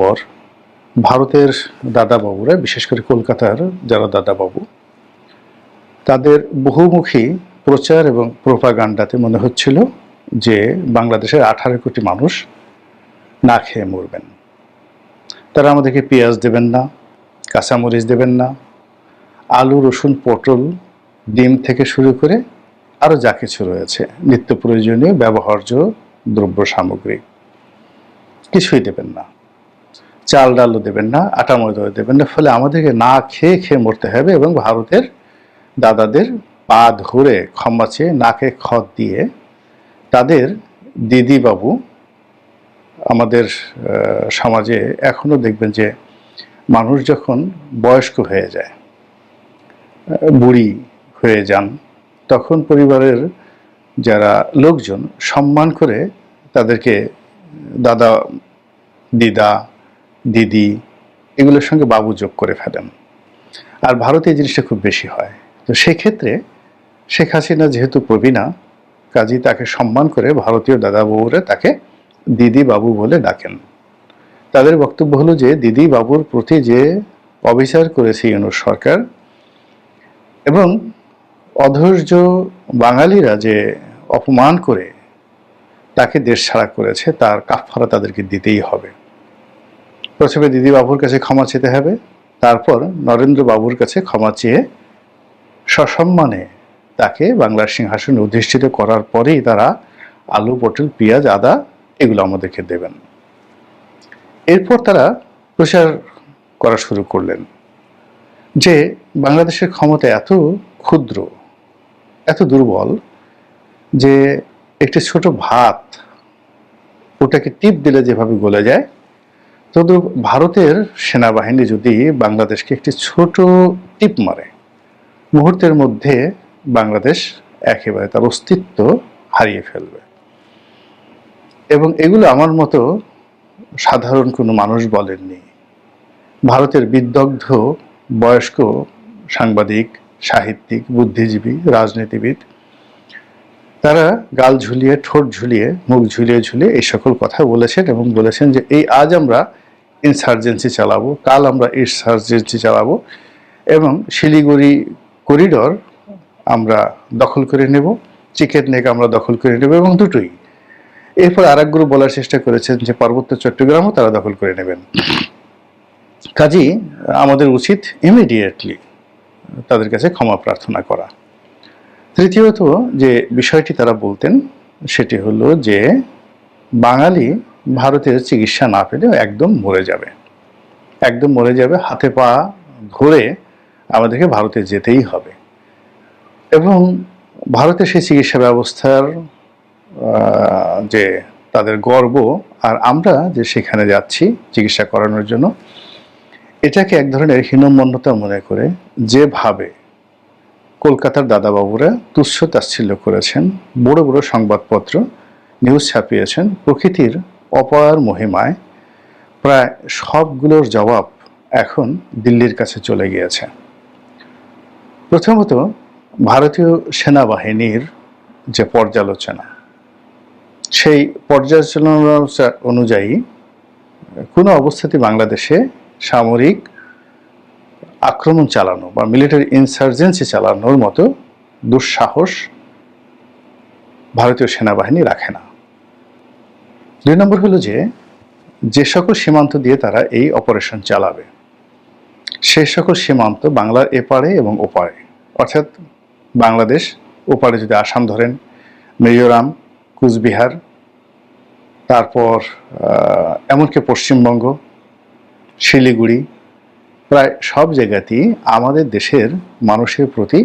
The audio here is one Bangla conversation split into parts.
পর ভারতের দাদাবাবুরা, বিশেষ করে কলকাতার যারা দাদাবাবু, তাদের বহুমুখী প্রচার এবং প্রোপাগান্ডাতে মনে হচ্ছিল যে বাংলাদেশের আঠারো কোটি মানুষ না খেয়ে মরবেন। তারা আমাদেরকে পেঁয়াজ দেবেন না, কাঁচামরিচ দেবেন না, আলু, রসুন, পটল, ডিম থেকে শুরু করে আরও যা কিছু রয়েছে, নিত্য প্রয়োজনীয় ব্যবহার্য দ্রব্য সামগ্রী, কিছুই দেবেন না। চাল ডালও দেবেন না, আটা ময়দাও দেবেন না, ফলে আমাদেরকে না খেয়ে খেয়ে মরতে হবে এবং ভারতের দাদাদের পা ধরে ক্ষমা চেয়ে নাকে খত দিয়ে তাদের দিদি বাবু আমাদের সমাজে এখনও দেখবেন যে মানুষ যখন বয়স্ক হয়ে যায় বুড়ি হয়ে যান, তখন পরিবারের যারা লোকজন সম্মান করে তাদেরকে দাদা, দিদা দিদি, এগুলোর সঙ্গে বাবু যোগ করে ফেলেন। আর ভারতে এই জিনিসটা খুব বেশি হয়। তো সেক্ষেত্রে শেখ হাসিনা যেহেতু প্রবীণা, কাজী তাকে সম্মান করে ভারতীয় দাদা বাবুরা তাকে দিদি বাবু বলে ডাকেন। তাদের বক্তব্য হলো যে, দিদি বাবুর প্রতি যে অবিচার করেছে ইউনুস সরকার এবং অধৈর্য বাঙালিরা যে অপমান করে তাকে দেশ ছাড়া করেছে, তার কাফারা তাদেরকে দিতেই হবে। প্রথমে দিদিবাবুর কাছে ক্ষমা চেতে হবে, তারপর নরেন্দ্র বাবুর কাছে ক্ষমা চেয়ে সসম্মানে তাকে বাংলার সিংহাসনে অধিষ্ঠিত করার পরেই তারা আলু, পটল, পেঁয়াজ, আদা এগুলো আমাদেরকে দেবেন। এরপর তারা প্রচার করা শুরু করলেন যে বাংলাদেশের ক্ষমতা এত ক্ষুদ্র, এত দুর্বল যে একটি ছোট ভাত ওটাকে টিপ দিলে যেভাবে গলে যায় তদু ভারতের সেনাবাহিনী যদি বাংলাদেশকে একটি ছোট টিপ মারে, মুহূর্তের মধ্যে বাংলাদেশ একেবারে তার অস্তিত্ব হারিয়ে ফেলবে। এবং এগুলো আমার মতো সাধারণ কোনো মানুষ বলেননি। ভারতের বিদগ্ধ, বয়স্ক সাংবাদিক, সাহিত্যিক, বুদ্ধিজীবী, রাজনীতিবিদ, তারা গাল ঝুলিয়ে, ঠোঁট ঝুলিয়ে, মুখ ঝুলিয়ে ঝুলিয়ে এই সকল কথা বলেছেন এবং বলেছেন যে এই আজ আমরা ইনসার্জেন্সি চালাবো, কাল আমরা ইনসার্জেন্সি চালাবো এবং শিলিগুড়ি করিডর আমরা দখল করে নেব চিকেন নেক আমরা দখল করে নেব এবং দুটোই। এরপর আর গ্রুপ বলার চেষ্টা করেছেন যে পার্বত্য চট্টগ্রামও তারা দখল করে নেবেন। কাজী আমাদের উচিত ইমিডিয়েটলি তাদের কাছে ক্ষমা প্রার্থনা করা। তৃতীয়ত যে বিষয়টি তারা বলতেন সেটি হলো যে বাঙালি ভারতের চিকিৎসা না পেলে একদম মরে যাবে। একদম মরে যাবে, হাতে পা ধরে আমাদেরকে ভারতে যেতেই হবে। এবং ভারতের সেই চিকিৎসা ব্যবস্থার যে তাদের গর্ব, আর আমরা যে সেখানে যাচ্ছি চিকিৎসা করানোর জন্য, এটাকে এক ধরনের হীনমন্যতা মনে করে যেভাবে কলকাতার দাদাবাবুরা তুচ্ছ তাচ্ছিল্য করেছেন, বড় বড় সংবাদপত্র নিউজ ছাপিয়েছেন, প্রকৃতির অপার মহিমায় প্রায় সবগুলোর জবাব এখন দিল্লির কাছে চলে গিয়েছে। প্রথমত, ভারতীয় সেনাবাহিনীর যে পর্যালোচনা, সেই পর্যালোচনা অনুযায়ী কোনো অবস্থাতে বাংলাদেশে সামরিক আক্রমণ চালানো বা মিলিটারি ইনসার্জেন্সি চালানোর মতো দুঃসাহস ভারতীয় সেনাবাহিনী রাখে না। দুই নম্বর হলো যে যে সকল সীমান্ত দিয়ে তারা এই অপারেশন চালাবে, সে সকল সীমান্ত বাংলার এপারে এবং ওপারে। অর্থাৎ বাংলাদেশ ওপারে যদি আসাম ধরেন, মিজোরাম, কুচবিহার, তারপর এমনকি পশ্চিমবঙ্গ, শিলিগুড়ি, প্রায় সব জায়গাতেই আমাদের দেশের মানুষের প্রতি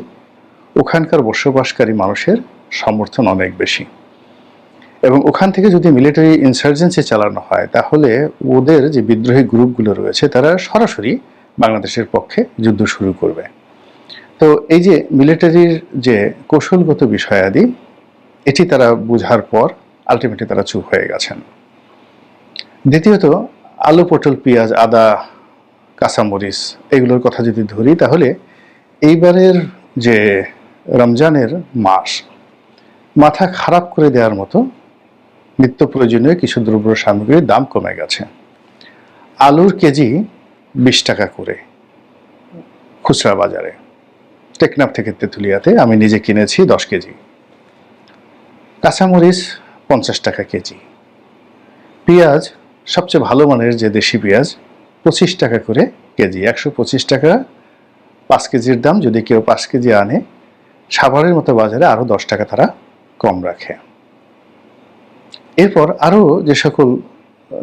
ওখানকার বসবাসকারী মানুষের সমর্থন অনেক বেশি। এবং ওখান থেকে যদি মিলিটারি ইনসার্জেন্সি চালানো হয়, তাহলে ওদের যে বিদ্রোহী গ্রুপগুলো রয়েছে, তারা সরাসরি বাংলাদেশের পক্ষে যুদ্ধ শুরু করবে। তো এই যে মিলিটারির যে কৌশলগত বিষয়াদি, এটি তারা বুঝার পর আলটিমেটলি তারা চুপ হয়ে গেছেন। দ্বিতীয়ত, আলু, পটল, পেঁয়াজ, আদা, কাঁচামরিচ, এগুলোর কথা যদি ধরি, তাহলে এইবারের যে রমজানের মাস, মাথা খারাপ করে দেওয়ার মতো নিত্য প্রয়োজনীয় কিছু দ্রব্য সামগ্রীর দাম কমে গেছে। আলুর কেজি বিশ টাকা করে খুচরা বাজারে। টেকনাফ থেকে তেঁতুলিয়াতে আমি নিজে কিনেছি দশ কেজি। কাঁচামরিচ পঞ্চাশ টাকা কেজি। পেঁয়াজ সবচেয়ে ভালো মানের যে দেশি পেঁয়াজ, পঁচিশ টাকা করে কেজি। একশো পঁচিশ টাকা পাঁচ কেজির দাম যদি কেউ পাঁচ কেজি আনে, সাভারের মতো বাজারে আরও দশ টাকা তারা কম রাখে। এরপর আরও যে সকল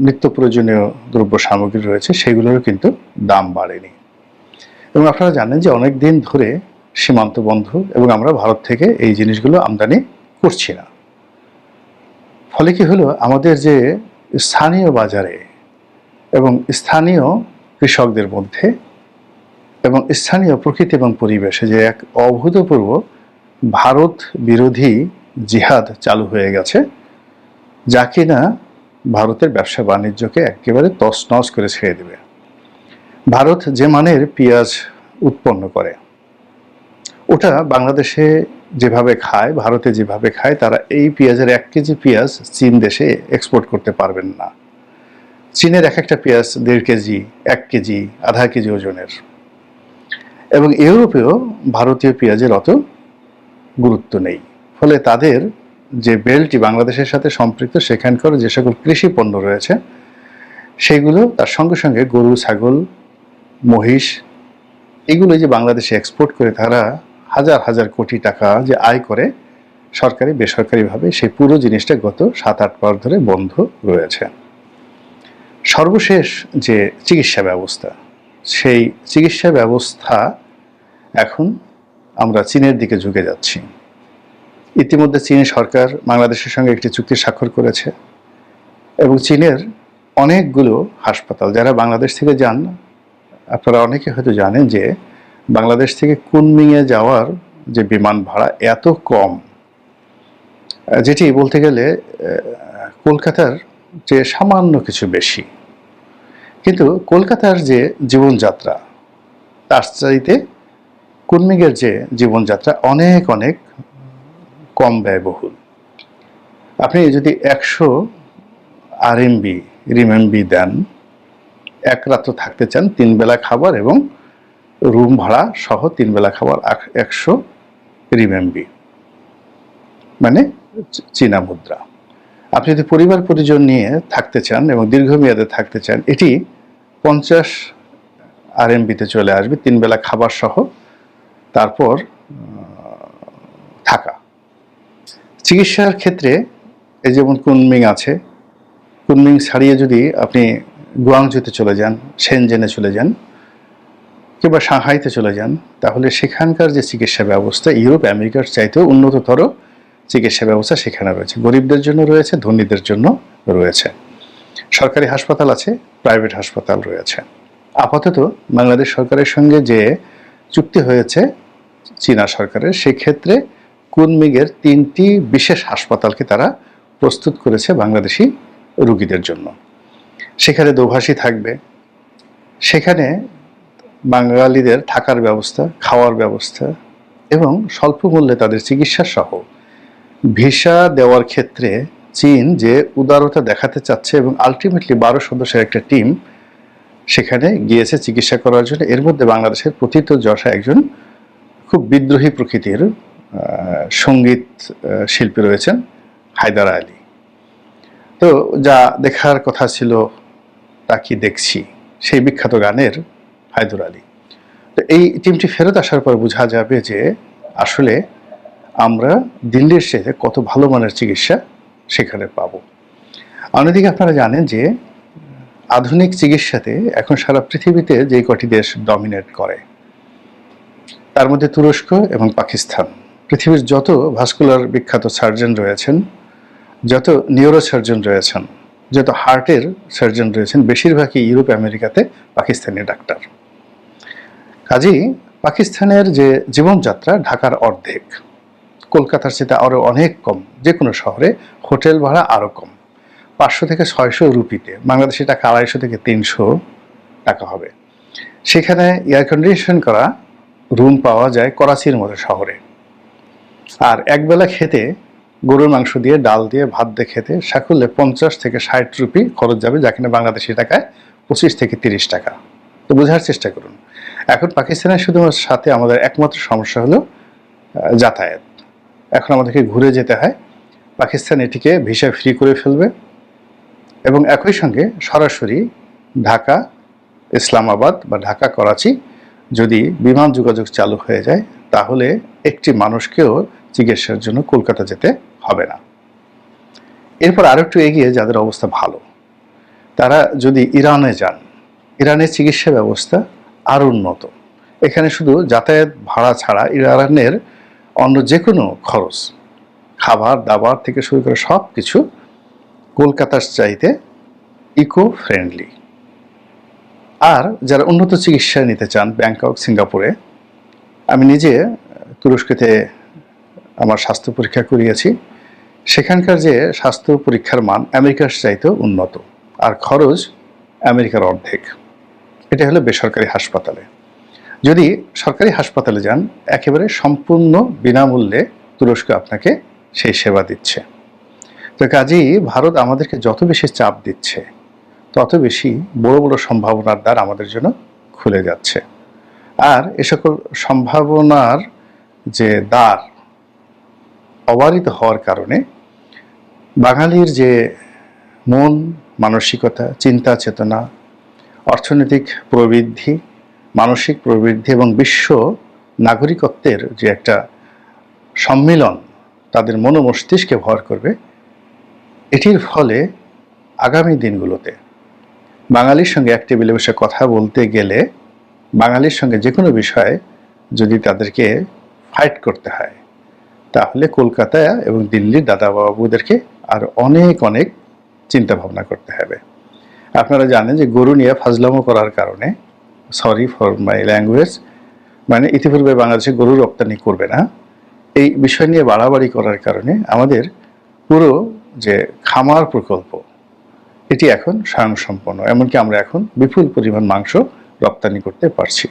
নিত্য প্রয়োজনীয় দ্রব্য সামগ্রী রয়েছে, সেগুলোরও কিন্তু দাম বাড়েনি। এবং আপনারা জানেন যে অনেক দিন ধরে সীমান্ত বন্ধ এবং আমরা ভারত থেকে এই জিনিসগুলো আমদানি করছি না। ফলে কি হলো? আমাদের যে স্থানীয় বাজারে এবং স্থানীয় কৃষকদের মধ্যে এবং স্থানীয় প্রকৃতি এবং পরিবেশে যে এক অভূতপূর্ব ভারত বিরোধী জিহাদ চালু হয়ে গেছে যা কিনা ভারতের ব্যবসা বাণিজ্যকে একেবারে তছনছ করে ছেড়ে দেবে। ভারত যে মানের পেঁয়াজ উৎপন্ন করে, ওটা বাংলাদেশে যেভাবে খায়, ভারতে যেভাবে খায়, তারা এই পেঁয়াজের এক কেজি পেঁয়াজ চীন দেশে এক্সপোর্ট করতে পারবেন না। চীনের এক একটা পেঁয়াজ দেড় কেজি, এক কেজি, আধা কেজি ওজনের। এবং ইউরোপেও ভারতীয় পেঁয়াজের অত গুরুত্ব নেই। ফলে তাদের যে বেল্টটি বাংলাদেশের সাথে সম্পৃক্ত, সেখানকার যে সকল কৃষি পণ্য রয়েছে, সেগুলো তার সঙ্গে সঙ্গে গরু, ছাগল, মহিষ এগুলো যে বাংলাদেশে এক্সপোর্ট করে তারা হাজার হাজার কোটি টাকা যে আয় করে, সরকারি, বেসরকারিভাবে সেই পুরো জিনিসটা গত সাত, আট মাস ধরে বন্ধ রয়েছে। সর্বশেষ যে চিকিৎসা ব্যবস্থা, সেই চিকিৎসা ব্যবস্থা এখন আমরা চীনের দিকে ঝুঁকে যাচ্ছি। ইতিমধ্যে চীন সরকার বাংলাদেশের সঙ্গে একটি চুক্তি স্বাক্ষর করেছে এবং চীনের অনেকগুলো হাসপাতাল, যারা বাংলাদেশ থেকে যান, আপনারা অনেকে হয়তো জানেন যে বাংলাদেশ থেকে কুনমিংয়ে যাওয়ার যে বিমান ভাড়া এত কম। যেটি বলতে গেলে কলকাতার যে সামান্য কিছু বেশি। কিন্তু কলকাতার যে জীবনযাত্রা, তার চাইতে কুনমিংয়ের যে জীবনযাত্রা অনেক অনেক কম ব্যয়বহুল। আপনি যদি একশো আরএমবি রিমেম্বি দেন, এক রাত্র থাকতে চান, তিন বেলা খাবার এবং রুম ভাড়া সহ তিন বেলা খাবার একশো রিমেম্বি মানে চীনা মুদ্রা। আপনি যদি পরিবার পরিজন নিয়ে থাকতে চান এবং দীর্ঘমেয়াদে থাকতে চান, এটি পঞ্চাশ আরএমবিতে চলে আসবে, তিন বেলা খাবার সহ। তারপর চিকিৎসার ক্ষেত্রে এই যেমন কুনমিং আছে, কুনমিং ছাড়িয়ে যদি আপনি গুয়াংজুতে চলে যান, সেনজেনে চলে যান, কিংবা সাংহাইতে চলে যান, তাহলে সেখানকার যে চিকিৎসা ব্যবস্থা, ইউরোপ, আমেরিকার চাইতেও উন্নততর চিকিৎসা ব্যবস্থা সেখানে রয়েছে। গরিবদের জন্য রয়েছে, ধনীদের জন্য রয়েছে। সরকারি হাসপাতাল আছে, প্রাইভেট হাসপাতাল রয়েছে। আপাতত বাংলাদেশ সরকারের সঙ্গে যে চুক্তি হয়েছে, চীনা সরকারের, সেক্ষেত্রে কুনমিগের তিনটি বিশেষ হাসপাতালকে তারা প্রস্তুত করেছে বাংলাদেশি রুগীদের জন্য। সেখানে দোভাষী থাকবে। সেখানে বাঙালিদের থাকার ব্যবস্থা, খাওয়ার ব্যবস্থা এবং স্বল্প মূল্যে তাদের চিকিৎসা সহ। ভিসা দেওয়ার ক্ষেত্রে চীন যে উদারতা দেখাতে চাচ্ছে এবং আলটিমেটলি বারো সদস্যের একটা টিম সেখানে গিয়েছে চিকিৎসা করার জন্য, এর মধ্যে বাংলাদেশের প্রথিত যশা একজন খুব বিদ্রোহী প্রকৃতির সংগীত শিল্পী রয়েছেন হায়দার আলী। তো যা দেখার কথা ছিল, তা কি দেখছি? সেই বিখ্যাত গানের হায়দর আলী। তো এই টিমটি ফেরত আসার পর বোঝা যাবে যে আসলে আমরা দিল্লির সাথে কত ভালো মানের চিকিৎসা সেখানে পাবো। অন্যদিকে আপনারা জানেন যে আধুনিক চিকিৎসাতে এখন সারা পৃথিবীতে যে কটি দেশ ডমিনেট করে, তার মধ্যে তুরস্ক এবং পাকিস্তান। পৃথিবীর যত ভাস্কুলার বিখ্যাত সার্জন রয়েছেন, যত নিউরো সার্জন রয়েছেন, যত হার্টের সার্জন রয়েছেন, বেশিরভাগই ইউরোপ, আমেরিকাতে পাকিস্তানি ডাক্তার। কাজেই পাকিস্তানের যে জীবনযাত্রা, ঢাকার অর্ধেক, কলকাতার সেটা আরও অনেক কম যে কোনো শহরে হোটেল ভাড়া আরও কম। পাঁচশো থেকে ছয়শো রুপিতে, বাংলাদেশি টাকা আড়াইশো থেকে তিনশো টাকা হবে। সেখানে এয়ার কন্ডিশন করা রুম পাওয়া যায় করাচির মতো শহরে। আর একবেলা খেতে গরুর মাংস দিয়ে, ডাল দিয়ে, ভাত দিয়ে খেতে সাকুল্যে পঞ্চাশ থেকে ষাট রুপি খরচ যাবে, যা কিনা বাংলাদেশি টাকায় পঁচিশ থেকে তিরিশ টাকা। তো বোঝার চেষ্টা করুন। এখন পাকিস্তানের শুধুমাত্র সাথে আমাদের একমাত্র সমস্যা হলো যাতায়াত। এখন আমাদেরকে ঘুরে যেতে হয়। পাকিস্তান এটিকে ভিসা ফ্রি করে ফেলবে এবং একই সঙ্গে সরাসরি ঢাকা, ইসলামাবাদ বা ঢাকা, করাচি যদি বিমান যোগাযোগ চালু হয়ে যায়, তাহলে একটি মানুষকেও চিকিৎসার জন্য কলকাতা যেতে হবে না। এরপর আরও একটু এগিয়ে যাদের অবস্থা ভালো, তারা যদি ইরানে যান, ইরানের চিকিৎসা ব্যবস্থা আরও উন্নত। এখানে শুধু যাতায়াত ভাড়া ছাড়া ইরানের অন্য যে কোনো খরচ, খাবার, দাবার থেকে শুরু করে সব কিছু কলকাতার চাইতে ইকো ফ্রেন্ডলি আর যারা উন্নত চিকিৎসা নিতে চান ব্যাংকক, সিঙ্গাপুরে, আমি নিজে তুরস্কতে আমার স্বাস্থ্য পরীক্ষা করিয়েছি। সেখানকার যে স্বাস্থ্য পরীক্ষার মান আমেরিকার চাইতেও উন্নত, আর খরচ আমেরিকার অর্ধেক। এটা হলো বেসরকারি হাসপাতালে। যদি সরকারি হাসপাতালে যান, একেবারে সম্পূর্ণ বিনামূল্যে তুরস্ক আপনাকে সেই সেবা দিচ্ছে। তো কাজেই ভারত আমাদেরকে যত বেশি চাপ দিচ্ছে, তত বেশি বড় বড় সম্ভাবনার দ্বার আমাদের জন্য খুলে যাচ্ছে। আর এ সকল সম্ভাবনার যে দ্বার অবারিত হওয়ার কারণে বাঙালির যে মন, মানসিকতা, চিন্তা, চেতনা, অর্থনৈতিক প্রবৃদ্ধি, মানসিক প্রবৃদ্ধি এবং বিশ্ব নাগরিকত্বের যে একটা সম্মিলন তাদের মনোমস্তিষ্কে ভর করবে, এটির ফলে আগামী দিনগুলোতে বাঙালির সঙ্গে এক টেবিলে বসে কথা বলতে গেলে বাঙালির সঙ্গে যে কোনো বিষয়ে যদি তাদেরকে ফাইট করতে হয় তাহলে কলকাতা এবং দিল্লির দাদাবাবুদেরকে আর অনেক অনেক চিন্তা ভাবনা করতে হবে। আপনারা জানেন যে গরু নিয়ে ফাজলামো করার কারণে সরি ফর মাই ল্যাঙ্গুয়েজ মানে ইতিপূর্বে বাংলাদেশে গরু রপ্তানি করবে না। এই বিষয় নিয়ে বাড়াবাড়ি করার কারণে আমাদের পুরো যে খামার প্রকল্প, এটি এখন স্বয়ংসম্পন্ন, এমনকি আমরা এখন বিপুল পরিমাণ মাংস রপ্তানি করতে পারছি।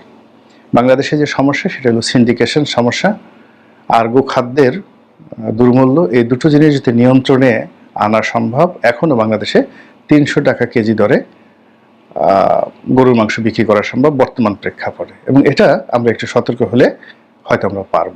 বাংলাদেশে যে সমস্যা, সেটা হলো সিন্ডিকেশন সমস্যা। আর গোখাদ্যের খাদ্যের দুর্মূল্য, এই দুটো জিনিস যদি নিয়ন্ত্রণে আনা সম্ভব এখনও বাংলাদেশে তিনশো টাকা কেজি দরে গরুর মাংস বিক্রি করা সম্ভব বর্তমান প্রেক্ষাপটে। এবং এটা আমরা একটু সতর্ক হলে হয়তো আমরা পারব।